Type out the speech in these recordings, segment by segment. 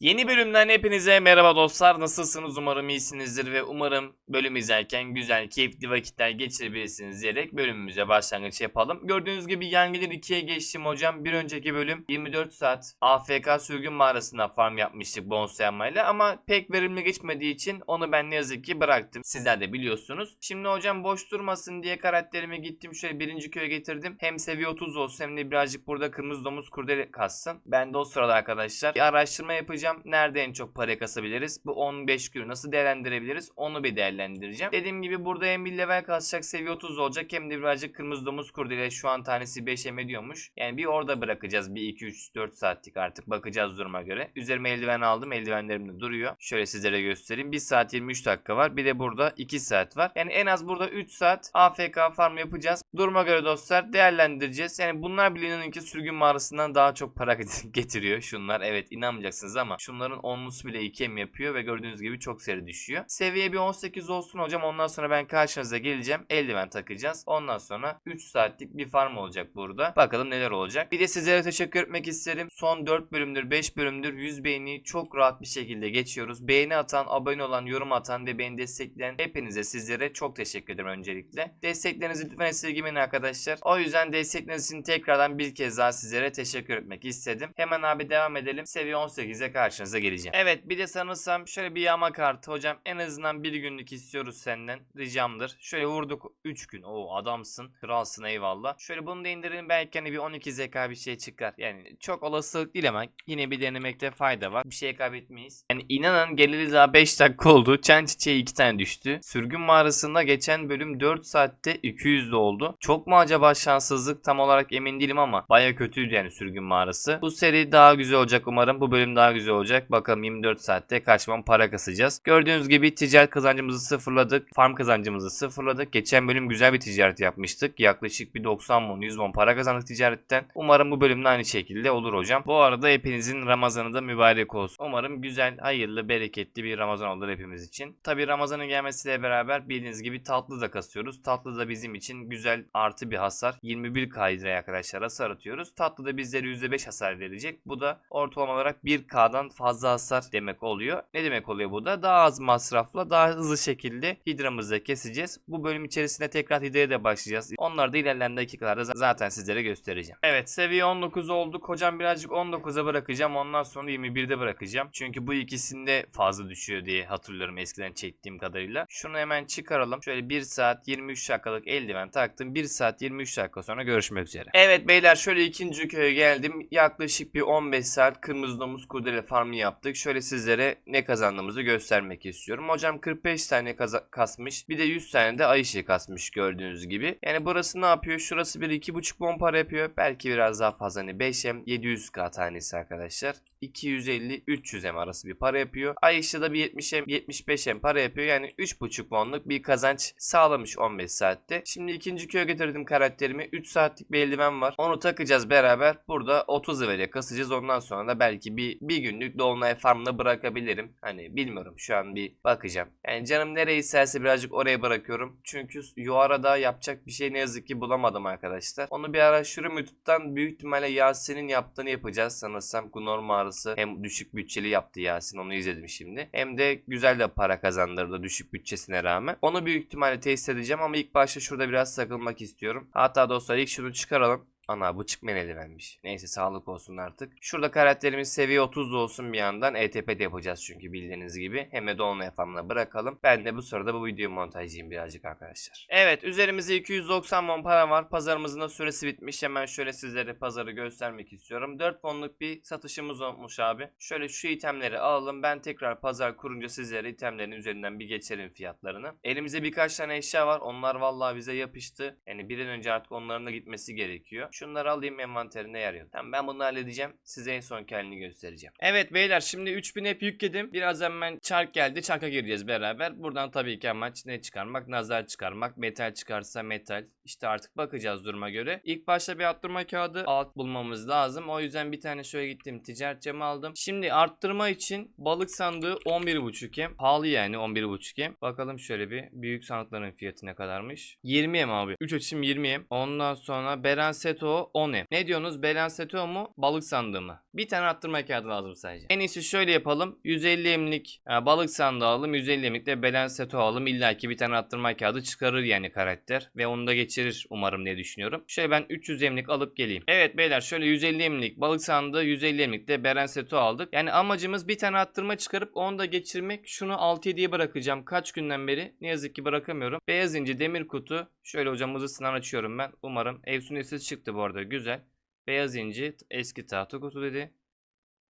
Yeni bölümden hepinize merhaba dostlar. Nasılsınız? Umarım iyisinizdir ve umarım bölüm izlerken güzel, keyifli vakitler geçirebilirsiniz diyerek bölümümüze başlangıç yapalım. Gördüğünüz gibi Yangiler 2'ye geçtim hocam. Bir önceki bölüm 24 saat AFK sürgün mağarasında farm yapmıştık bonus yapmayla ama pek verimli geçmediği için onu ben ne yazık ki bıraktım. Sizler de biliyorsunuz. Şimdi hocam boş durmasın diye karakterimi gittim şöyle birinci köye getirdim. Hem seviye 30 olsun hem de birazcık burada kırmızı domuz kurdele kassın. Ben de o sırada arkadaşlar bir araştırma yapacağım. Nerede en çok para kasabiliriz? Bu 15 günü nasıl değerlendirebiliriz? Onu bir değerlendireceğim. Dediğim gibi burada hem bir level kasacak seviye 30 olacak hem de birazcık kırmızı domuz kurdele şu an tanesi 5 em ediyormuş. Yani bir orada bırakacağız. Bir 2 3 4 saatlik artık bakacağız duruma göre. Üzerime eldiven aldım. Eldivenlerim de duruyor. Şöyle sizlere göstereyim. 1 saat 23 dakika var. Bir de burada 2 saat var. Yani en az burada 3 saat AFK farm yapacağız. Duruma göre dostlar değerlendireceğiz. Yani bunlar bile ki sürgün mağarasından daha çok para getiriyor şunlar. Evet inanmayacaksınız ama şunların onlusu bile 2 em yapıyor ve gördüğünüz gibi çok seri düşüyor. Seviye bir 18 olsun hocam. Ondan sonra ben karşınıza geleceğim. Eldiven takacağız. Ondan sonra 3 saatlik bir farm olacak burada. Bakalım neler olacak. Bir de sizlere teşekkür etmek isterim. Son 4 bölümdür 5 bölümdür 100 beğeni çok rahat bir şekilde geçiyoruz. Beğeni atan, abone olan, yorum atan ve beni destekleyen hepinize sizlere çok teşekkür ederim öncelikle. Desteklerinizi lütfen esirgemeyin arkadaşlar. O yüzden destekleriniz için tekrardan bir kez daha sizlere teşekkür etmek istedim. Hemen abi devam edelim. Seviye 18'e karşınıza geleceğim. Evet bir de sanırsam şöyle bir yama kartı hocam. En azından bir günlük istiyoruz senden. Ricamdır. Şöyle vurduk 3 gün. Oo adamsın. Kralsın eyvallah. Şöyle bunu da indirelim. Belki hani bir 12 zeka bir şey çıkar. Yani çok olasılık değil ama yine bir denemekte fayda var. Bir şey kaybetmeyiz. Yani inanın geleli daha 5 dakika oldu. Çen çiçeği 2 tane düştü. Sürgün mağarasında geçen bölüm 4 saatte 200 de oldu. Çok mu acaba şanssızlık tam olarak emin değilim ama baya kötüydü yani sürgün mağarası. Bu seri daha güzel olacak umarım. Bu bölüm daha güzel olacak. Bakalım 24 saatte kaç mon para kasacağız. Gördüğünüz gibi ticaret kazancımızı sıfırladık. Farm kazancımızı sıfırladık. Geçen bölüm güzel bir ticaret yapmıştık. Yaklaşık bir 90 mon 100 mon para kazandık ticaretten. Umarım bu bölümde aynı şekilde olur hocam. Bu arada hepinizin Ramazanı da mübarek olsun. Umarım güzel, hayırlı, bereketli bir Ramazan olur hepimiz için. Tabi Ramazan'ın gelmesiyle beraber bildiğiniz gibi tatlı da kasıyoruz. Tatlı da bizim için güzel artı bir hasar. 21k liraya arkadaşlar hasar atıyoruz. Tatlı da bizlere %5 hasar verecek. Bu da ortalama olarak 1k'dan fazla hasar demek oluyor. Ne demek oluyor bu da? Daha az masrafla daha hızlı şekilde hidramızı keseceğiz. Bu bölüm içerisinde tekrar hidraya da başlayacağız. Onları da ilerleyen dakikalarda zaten sizlere göstereceğim. Evet seviye 19 olduk. Hocam birazcık 19'a bırakacağım. Ondan sonra 21'de bırakacağım. Çünkü bu ikisinde fazla düşüyor diye hatırlıyorum eskiden çektiğim kadarıyla. Şunu hemen çıkaralım. Şöyle 1 saat 23 dakikalık eldiven taktım. 1 saat 23 dakika sonra görüşmek üzere. Evet beyler şöyle ikinci köye geldim. Yaklaşık bir 15 saat kırmızı domuz kurdele farmı yaptık. Şöyle sizlere ne kazandığımızı göstermek istiyorum. Hocam 45 tane kasmış. Bir de 100 tane de ay kasmış gördüğünüz gibi. Yani burası ne yapıyor? Şurası bir 2,5 bon para yapıyor. Belki biraz daha fazla hani 5M 700k tanesi arkadaşlar. 250-300M arası bir para yapıyor. Ay ışığı da bir 70M 75M para yapıyor. Yani 3,5 bonluk bir kazanç sağlamış 15 saatte. Şimdi ikinci köye getirdim karakterimi. 3 saatlik bir eldiven var. Onu takacağız beraber. Burada 30 level'e kasacağız. Ondan sonra da belki bir, bir günlük dolunay farmına bırakabilirim. Hani bilmiyorum şu an bir bakacağım. Yani canım nereye isterse birazcık oraya bırakıyorum. Çünkü Yuara'da yapacak bir şey ne yazık ki bulamadım arkadaşlar. Onu bir ara Şurumut'tan büyük ihtimalle Yasin'in yaptığını yapacağız sanırsam. Gunor mağarası hem düşük bütçeli yaptı Yasin onu izledim şimdi. Hem de güzel de para kazandırdı düşük bütçesine rağmen. Onu büyük ihtimalle test edeceğim ama ilk başta şurada biraz takılmak istiyorum. Hatta dostlar ilk şunu çıkaralım. Ana bu çıkmayan eldivenmiş. Neyse sağlık olsun artık. Şurada karakterimiz seviye 30 olsun bir yandan. ETP'de yapacağız çünkü bildiğiniz gibi. Hem de dolunay farmına bırakalım. Ben de bu sırada bu videoyu montajlayayım birazcık arkadaşlar. Evet üzerimizde 290 mon para var. Pazarımızın da süresi bitmiş. Hemen şöyle sizlere pazarı göstermek istiyorum. 4 fonluk bir satışımız olmuş abi. Şöyle şu itemleri alalım. Ben tekrar pazar kurunca sizlere itemlerin üzerinden bir geçelim fiyatlarını. Elimizde birkaç tane eşya var. Onlar vallahi bize yapıştı. Yani bir an önce artık onların da gitmesi gerekiyor. Şunları alayım envanterinde yer yok. Tamam ben bunu halledeceğim. Size en son halini göstereceğim. Evet beyler şimdi 3000 hep yükledim. Birazdan ben çark geldi. Çarka gireceğiz beraber. Buradan tabii ki amaç ne çıkarmak? Nazar çıkarmak. Metal çıkarsa metal. İşte artık bakacağız duruma göre. İlk başta bir arttırma kağıdı alt bulmamız lazım. O yüzden bir tane şöyle gittim ticaret camı aldım. Şimdi arttırma için balık sandığı 11.5 hem. Pahalı yani 11.5 hem. Bakalım şöyle bir büyük sandıkların fiyatı ne kadarmış. 20 hem abi. 3 açım 20 hem. Ondan sonra Beren set Seto One. Ne diyorsunuz? Belen Seto mu? Balık sandığı mı? Bir tane arttırma kağıdı lazım sadece. En iyisi şöyle yapalım. 150 emlik e, balık sandığı alalım. 150 emlik de Belen Seto alalım. İlla ki bir tane arttırma kağıdı çıkarır yani karakter. Ve onu da geçirir umarım diye düşünüyorum. Şöyle ben 300 emlik alıp geleyim. Evet beyler şöyle 150 emlik balık sandığı 150 emlik de Belen Seto aldık. Yani amacımız bir tane arttırma çıkarıp onu da geçirmek. Şunu 6-7'ye bırakacağım. Kaç günden beri? Ne yazık ki bırakamıyorum. Beyaz inci demir kutu. Şöyle hocam hızlısından açıyorum ben. Umarım Efsunesiz çıktı bu arada. Güzel. Beyaz inci eski tahta kutu dedi.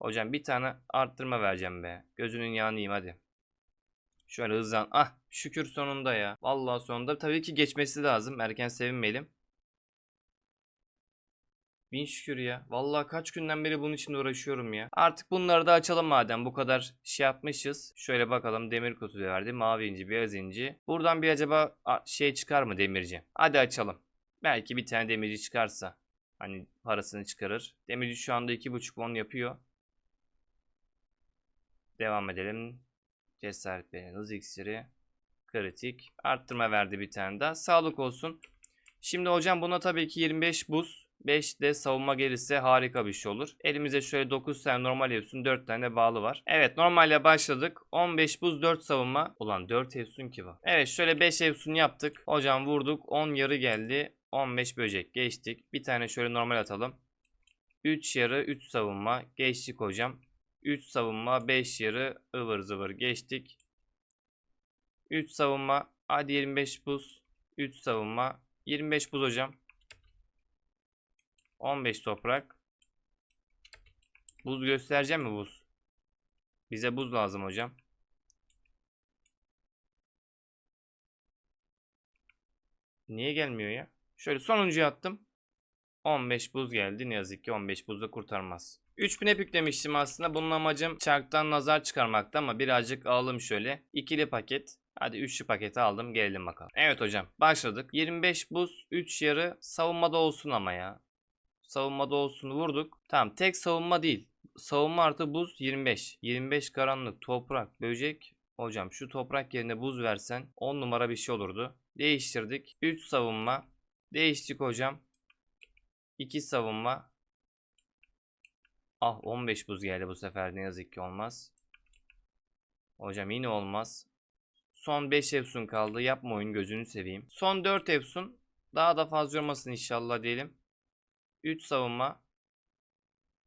Hocam bir tane arttırma vereceğim be. Gözünün yiyeyim hadi. Şöyle hızlan. Ah şükür sonunda ya. Vallahi sonunda. Tabii ki geçmesi lazım. Erken sevinmeyelim. Bin şükür ya. Vallahi kaç günden beri bunun için uğraşıyorum ya. Artık bunları da açalım madem bu kadar şey yapmışız. Şöyle bakalım demir kutu verdi. Mavi inci, beyaz inci. Buradan bir acaba şey çıkar mı demirci? Hadi açalım. Belki bir tane demirci çıkarsa. Hani parasını çıkarır. Demirci şu anda 2.5 won yapıyor. Devam edelim. Cesaret beğeni, hız iksiri. Kritik. Arttırma verdi bir tane daha. Sağlık olsun. Şimdi hocam buna tabii ki 25 buz. 5 de savunma gelirse harika bir şey olur. Elimize şöyle 9 tane normal Efsun 4 tane bağlı var. Evet normalle başladık. 15 buz 4 savunma. Ulan 4 Efsun ki bu. Evet şöyle 5 Efsun yaptık. Hocam vurduk. 10 yarı geldi. 15 böcek geçtik. Bir tane şöyle normal atalım. 3 yarı 3 savunma. Geçtik hocam. 3 savunma 5 yarı ıvır zıvır geçtik. 3 savunma. Hadi 25 buz. 3 savunma. 25 buz hocam. 15 toprak. Buz göstereceğim mi buz? Bize buz lazım hocam. Niye gelmiyor ya? Şöyle sonuncuya attım. 15 buz geldi. Ne yazık ki 15 buzda kurtarmaz. 3000 hep yüklemiştim aslında. Bunun amacım çarktan nazar çıkarmakta ama birazcık alalım şöyle. İkili paket. Hadi üçlü paketi aldım. Gelelim bakalım. Evet hocam başladık. 25 buz 3 yarı savunmada olsun ama ya. Savunmada olsun vurduk. Tamam tek savunma değil. Savunma artı buz 25. 25 karanlık toprak böcek. Hocam şu toprak yerine buz versen 10 numara bir şey olurdu. Değiştirdik. 3 savunma. Değiştik hocam. 2 savunma. Ah 15 buz geldi bu sefer ne yazık ki olmaz. Hocam yine olmaz. Son 5 Efsun kaldı. Yapma oyun gözünü seveyim. Son 4 Efsun. Daha da fazla olmasın inşallah diyelim. 3 savunma.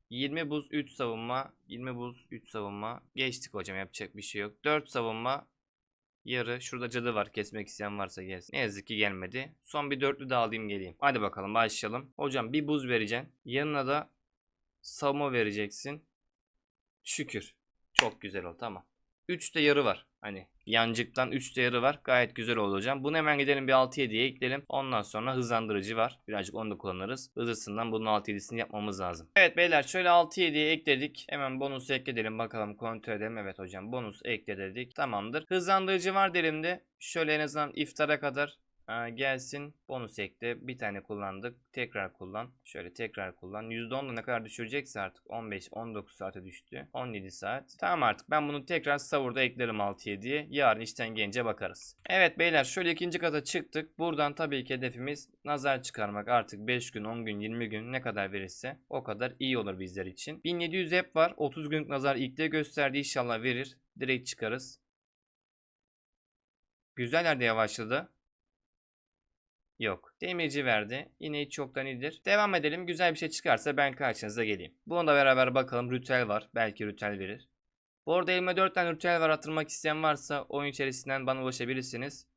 20 buz 3 savunma. 20 buz 3 savunma. Geçtik hocam yapacak bir şey yok. 4 savunma. Yarı. Şurada cadı var. Kesmek isteyen varsa gelsin. Ne yazık ki gelmedi. Son bir dörtlü daha alayım geleyim. Hadi bakalım başlayalım. Hocam bir buz vereceksin. Yanına da savunma vereceksin. Şükür. Çok güzel oldu tamam. 3 de yarı var. Hani yancıktan 3 de yarı var. Gayet güzel oldu hocam. Bunu hemen gidelim bir 6-7'ye ekleyelim. Ondan sonra hızlandırıcı var. Birazcık onu da kullanırız. Hızlısından bunun 6-7'sini yapmamız lazım. Evet beyler şöyle 6-7'ye ekledik. Hemen bonusu ekleyelim bakalım kontrol edelim. Evet hocam bonus ekledik. Tamamdır. Hızlandırıcı var derimde. Şöyle en azından iftara kadar Gelsin bonus ekle bir tane kullandık tekrar kullan. Şöyle tekrar kullan. %10 da ne kadar düşürecekse artık 15 19 saate düştü. 17 saat. Tamam artık ben bunu tekrar savurda eklerim 6-7'ye yarın işten gelince bakarız. Evet beyler şöyle ikinci kata çıktık. Buradan tabii ki hedefimiz nazar çıkarmak. Artık 5 gün 10 gün 20 gün ne kadar verirse o kadar iyi olur bizler için. 1700 hep var. 30 günlük nazar ilkte gösterdi. İnşallah verir. Direkt çıkarız. Güzel yerde yavaşladı. Yok. Demirci verdi. Yine hiç çoktan iyidir. Devam edelim. Güzel bir şey çıkarsa ben karşınıza geleyim. Bunu da beraber bakalım. Rütel var. Belki rütel verir. Bu arada elime 4 tane rütel var. Atırmak isteyen varsa oyun içerisinden bana ulaşabilirsiniz.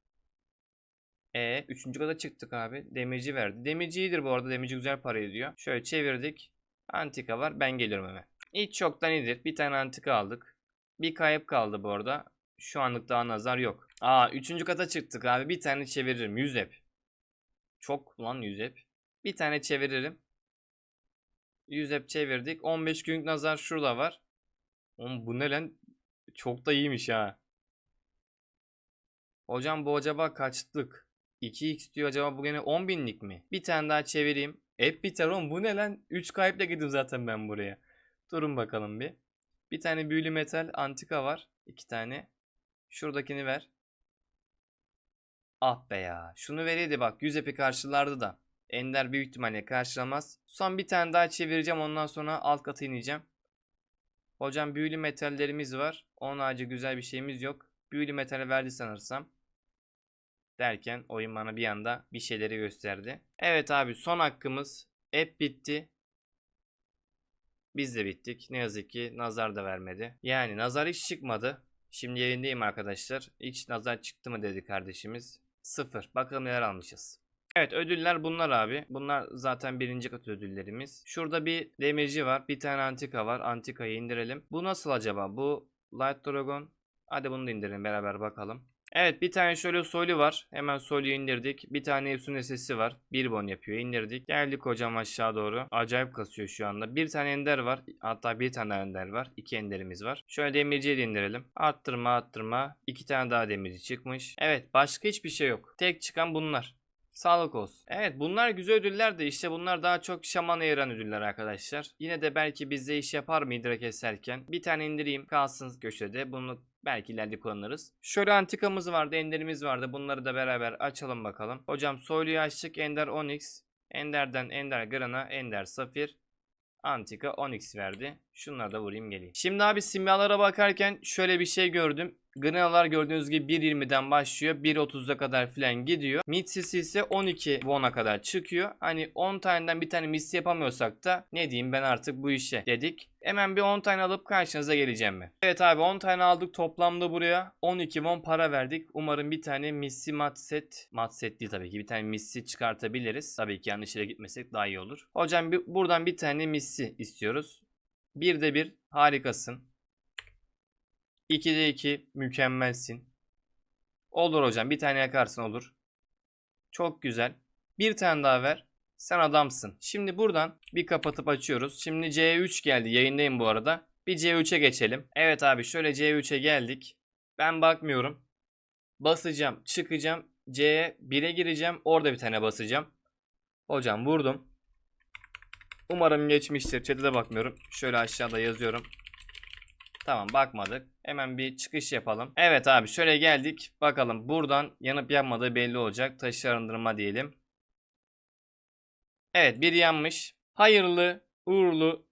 E, üçüncü kata çıktık abi. Demirci verdi. Demirci iyidir bu arada. Demirci güzel para ediyor. Şöyle çevirdik. Antika var. Ben geliyorum hemen. Hiç çoktan iyidir. Bir tane antika aldık. Bir kayıp kaldı bu arada. Şu anlık daha nazar yok. Aa üçüncü kata çıktık abi. Bir tane çeviririm. 100 hep. Çok lan 100 hep. Bir tane çeviririm. 100 hep çevirdik. 15 günlük nazar şurada var. Oğlum bu ne lan? Çok da iyiymiş ha. Hocam bu acaba kaçlık? 2x diyor acaba bu gene 10 binlik mi? Bir tane daha çevireyim. Hep biter oğlum bu ne lan? 3 kayıpla gittim zaten ben buraya. Durun bakalım bir. Bir tane büyülü metal antika var. 2 tane. Şuradakini ver. Ah be ya. Şunu vereydi bak. 100 epi karşılardı da. Ender büyük ihtimalle karşılamaz. Son bir tane daha çevireceğim ondan sonra alt kata ineceğim. Hocam büyülü metallerimiz var. Onun harici güzel bir şeyimiz yok. Büyülü metal verdi sanırsam. Derken oyun bana bir anda bir şeyleri gösterdi. Evet abi son hakkımız. Hep bitti. Biz de bittik. Ne yazık ki nazar da vermedi. Yani nazar hiç çıkmadı. Şimdi yerindeyim arkadaşlar. Hiç nazar çıktı mı dedi kardeşimiz. Sıfır. Bakalım neler almışız. Evet ödüller bunlar abi. Bunlar zaten birinci kat ödüllerimiz. Şurada bir demirci var. Bir tane antika var. Antikayı indirelim. Bu nasıl acaba? Bu Light Dragon. Hadi bunu da indirelim beraber bakalım. Evet bir tane şöyle soylu var. Hemen soyluyu indirdik. Bir tane Efsun sesi var. Bir bon yapıyor. indirdik. Geldik hocam aşağı doğru. Acayip kasıyor şu anda. Bir tane ender var. Hatta bir tane ender var. İki enderimiz var. Şöyle demirciyi de indirelim. Arttırma arttırma. İki tane daha demirci çıkmış. Evet başka hiçbir şey yok. Tek çıkan bunlar. Sağlık olsun. Evet bunlar güzel ödüller de işte bunlar daha çok şamana yaran ödüller arkadaşlar. Yine de belki bizde iş yapar mı idrak. Bir tane indireyim kalsın köşede. Bunu belki ileride kullanırız. Şöyle antikamız vardı, enderimiz vardı. Bunları da beraber açalım bakalım. Hocam soyluyu açtık. Ender Onyx. Ender'den Ender Grana, Ender Safir. Antika 10x verdi. Şunları da vurayım geleyim. Şimdi abi simyalara bakarken şöyle bir şey gördüm. Granalar gördüğünüz gibi 1.20'den başlıyor. 1.30'a kadar filan gidiyor. Mitsisi ise 12 won'a kadar çıkıyor. Hani 10 taneden bir tane missi yapamıyorsak da ne diyeyim ben artık bu işe dedik. Hemen bir 10 tane alıp karşınıza geleceğim mi? Evet abi 10 tane aldık toplamda buraya 12 won para verdik. Umarım bir tane missi mat set, mat set değil tabii ki bir tane missi çıkartabiliriz. Tabii ki yanlış yere gitmesek daha iyi olur. Hocam bir, buradan bir tane missi istiyoruz. Bir de bir harikasın. 2'de 2 mükemmelsin. Olur hocam bir tane yakarsın olur. Çok güzel. Bir tane daha ver. Sen adamsın. Şimdi buradan bir kapatıp açıyoruz. Şimdi C3 geldi. Yayındayım bu arada. Bir C3'e geçelim. Evet abi şöyle C3'e geldik. Ben bakmıyorum. Basacağım. Çıkacağım. C'ye 1'e gireceğim. Orada bir tane basacağım. Hocam vurdum. Umarım geçmiştir. Chat'e de bakmıyorum. Şöyle aşağıda yazıyorum. Tamam bakmadık. Hemen bir çıkış yapalım. Evet abi şöyle geldik. Bakalım buradan yanıp yanmadığı belli olacak. Taşı arındırma diyelim. Evet bir yanmış. Hayırlı, uğurlu.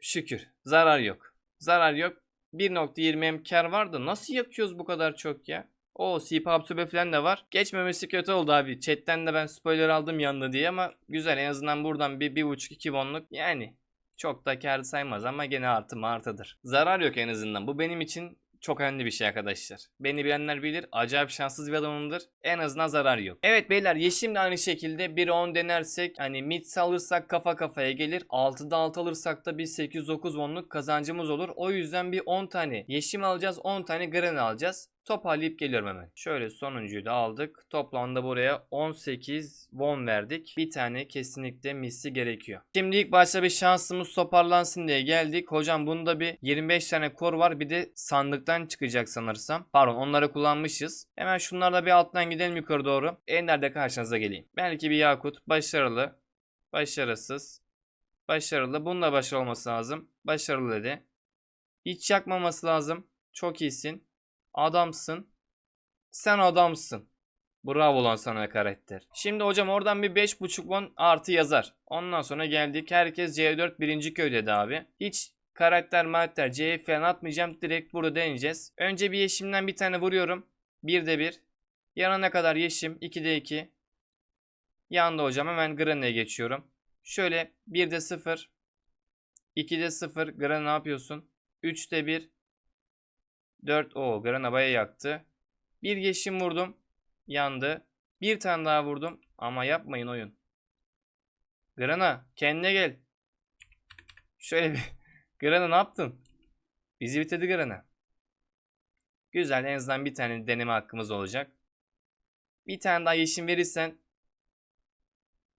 Şükür. Zarar yok. Zarar yok. 1.20 M kar vardı. Nasıl yakıyoruz bu kadar çok ya? O CPAP tübe falan da var. Geçmemesi kötü oldu abi. Chatten de ben spoiler aldım yanında diye ama güzel en azından buradan bir 1.5-2 wonluk yani çok da kar saymaz ama gene artı mı artıdır. Zarar yok en azından. Bu benim için çok önemli bir şey arkadaşlar. Beni bilenler bilir. Acayip şanssız bir adamımdır. En azından zarar yok. Evet beyler yeşim de aynı şekilde 1'e 10 denersek hani mid alırsak kafa kafaya gelir. 6'da 6 alırsak da bir 8-9 wonluk kazancımız olur. O yüzden bir 10 tane yeşim alacağız. 10 tane granny alacağız. Toparlayıp geliyorum hemen. Şöyle sonuncuyu da aldık. Toplamda buraya 18 won verdik. Bir tane kesinlikle misli gerekiyor. Şimdi ilk başta bir şansımız toparlansın diye geldik. Hocam bunda bir 25 tane kor var. Bir de sandıktan çıkacak sanırsam. Pardon onları kullanmışız. Hemen şunlarla bir alttan gidelim yukarı doğru. Ender'de karşınıza geleyim. Belki bir yakut. Başarılı. Başarısız. Başarılı. Bunun da başarılı olması lazım. Başarılı dedi. Hiç yakmaması lazım. Çok iyisin. Adamsın. Sen adamsın. Bravo lan sana karakter. Şimdi hocam oradan bir 5.5 won artı yazar. Ondan sonra geldik. Herkes C4 birinci köy dedi abi. Hiç karakter marakter C'ye falan atmayacağım. Direkt burada deneyeceğiz. Önce bir yeşimden bir tane vuruyorum. 1'de 1. Yanına kadar yeşim. 2'de 2. Yandı hocam. Hemen Granny'e geçiyorum. Şöyle 1'de 0. 2'de 0. Granny ne yapıyorsun? 3'te 1. 4 o Grana baya yaktı. Bir yeşim vurdum. Yandı. Bir tane daha vurdum. Ama yapmayın oyun. Grana kendine gel. Şöyle bir. Grana ne yaptın? Bizi bitirdi Grana. Güzel en azından bir tane deneme hakkımız olacak. Bir tane daha yeşim verirsen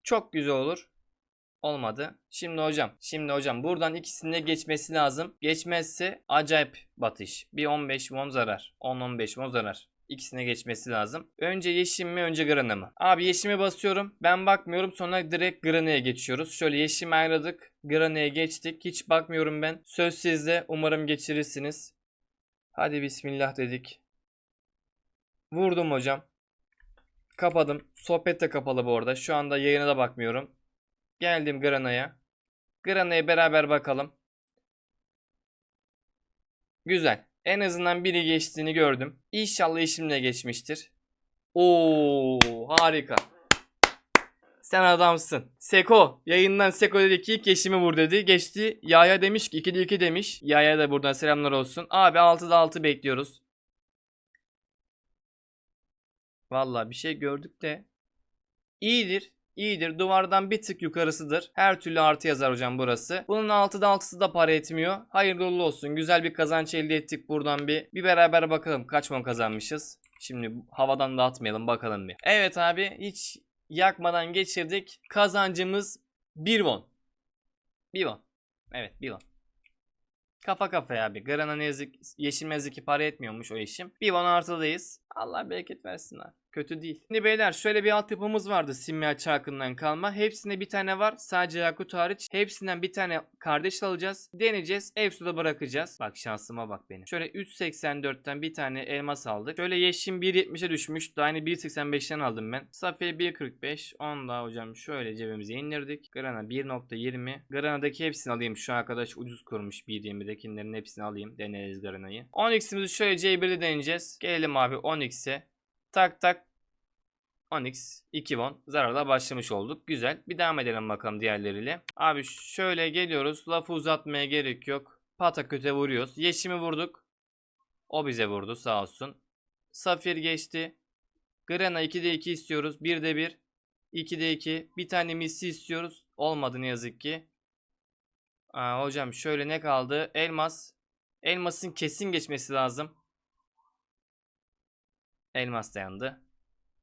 çok güzel olur. Olmadı. Şimdi hocam. Şimdi hocam buradan ikisinde geçmesi lazım. Geçmezse acayip batış. Bir 15 won zarar. 10-15 won zarar. İkisine geçmesi lazım. Önce yeşim mi önce grana mı? Abi yeşime basıyorum. Ben bakmıyorum sonra direkt grana'ya geçiyoruz. Şöyle yeşimi ayırdık. Grana'ya geçtik. Hiç bakmıyorum ben. Söz sizde. Umarım geçirirsiniz. Hadi bismillah dedik. Vurdum hocam. Kapadım. Sohbet de kapalı bu arada. Şu anda yayına da bakmıyorum. Geldim Grana'ya. Grana'ya beraber bakalım. Güzel. En azından biri geçtiğini gördüm. İnşallah işimle geçmiştir. Oo harika. Sen adamsın. Seko. Yayından Seko dedi ki ilk yeşimi vur dedi. Geçti. Yaya demiş ki 2'de 2 demiş. Yaya da buradan selamlar olsun. Abi 6'da 6 bekliyoruz. Vallahi bir şey gördük de. İyidir. İyidir. Duvardan bir tık yukarısıdır. Her türlü artı yazar hocam burası. Bunun 6'da 6'sı da para etmiyor. Hayırlı olsun. Güzel bir kazanç elde ettik buradan bir. Bir beraber bakalım kaç won kazanmışız. Şimdi havadan dağıtmayalım bakalım bir. Evet abi hiç yakmadan geçirdik. Kazancımız 1 won. 1 won. Evet 1 won. Kafa kafaya abi. Grana ne yazık yeşil ki para etmiyormuş o yeşim. Bir won artıdayız. Allah bereket versin abi. Kötü değil. Şimdi beyler şöyle bir altyapımız vardı simya çarkından kalma. Hepsinde bir tane var. Sadece Yakut hariç. Hepsinden bir tane kardeş alacağız. Deneyeceğiz. Evsu'da bırakacağız. Bak şansıma bak benim. Şöyle 3.84'ten bir tane elmas aldık. Şöyle yeşim 1.70'e düşmüş. Daha yeni 1.85'ten aldım ben. Safiye 1.45. Onu da hocam şöyle cebimize indirdik. Grana 1.20. Grana'daki hepsini alayım. Şu arkadaş ucuz kurmuş 1.20'dekilerin hepsini alayım. Deneriz Grana'yı. 10x'imizi şöyle C1'de deneyeceğiz. Gelelim abi 10x'e. Tak tak 10x 2 won zararla başlamış olduk. Güzel. Bir devam edelim bakalım diğerleriyle. Abi şöyle geliyoruz. Lafı uzatmaya gerek yok. Pataköte vuruyoruz. Yeşimi vurduk. O bize vurdu sağ olsun. Safir geçti. Grana 2'de 2 istiyoruz. 1'de 1. 2'de 2. Bir tane misli istiyoruz. Olmadı ne yazık ki. Aa, hocam şöyle ne kaldı? Elmas. Elmasın kesin geçmesi lazım. Elmas da yandı.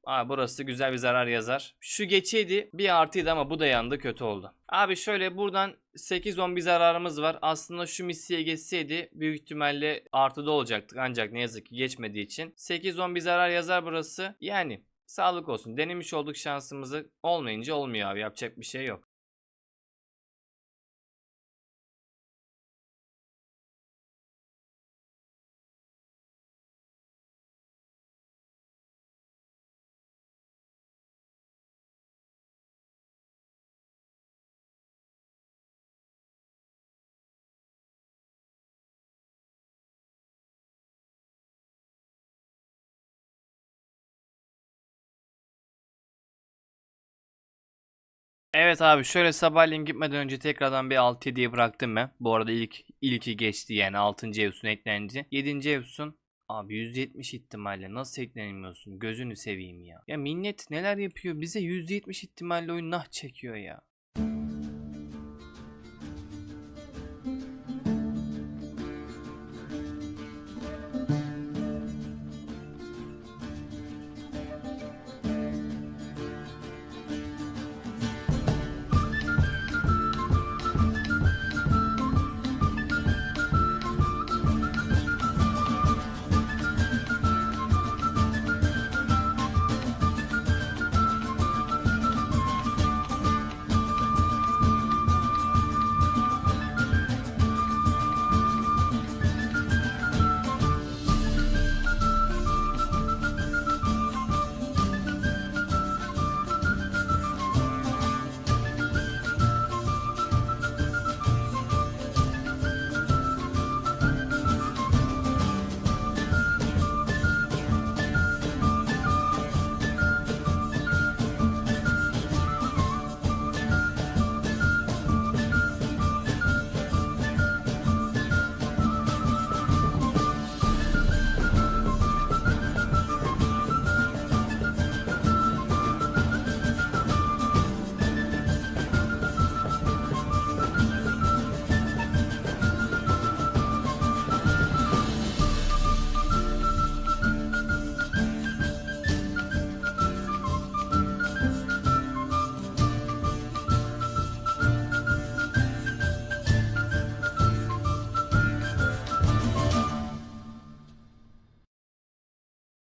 Aa, burası güzel bir zarar yazar. Şu geçeydi bir artıydı ama bu da yandı kötü oldu. Abi şöyle buradan 8-10 bir zararımız var. Aslında şu missiye geçseydi büyük ihtimalle artıda olacaktık. Ancak ne yazık ki geçmediği için. 8-10 bir zarar yazar burası. Yani sağlık olsun. Denemiş olduk şansımızı. Olmayınca olmuyor abi yapacak bir şey yok. Evet abi şöyle sabahleyin gitmeden önce tekrardan bir 6-7'ye bıraktım ben. Bu arada ilk ilki geçti yani 6. Evsun eklendi. 7. Evsun Abi 170 ihtimalle nasıl eklenemiyorsun? Gözünü seveyim ya. Ya millet neler yapıyor? Bize 170 ihtimalle oyun nah çekiyor ya.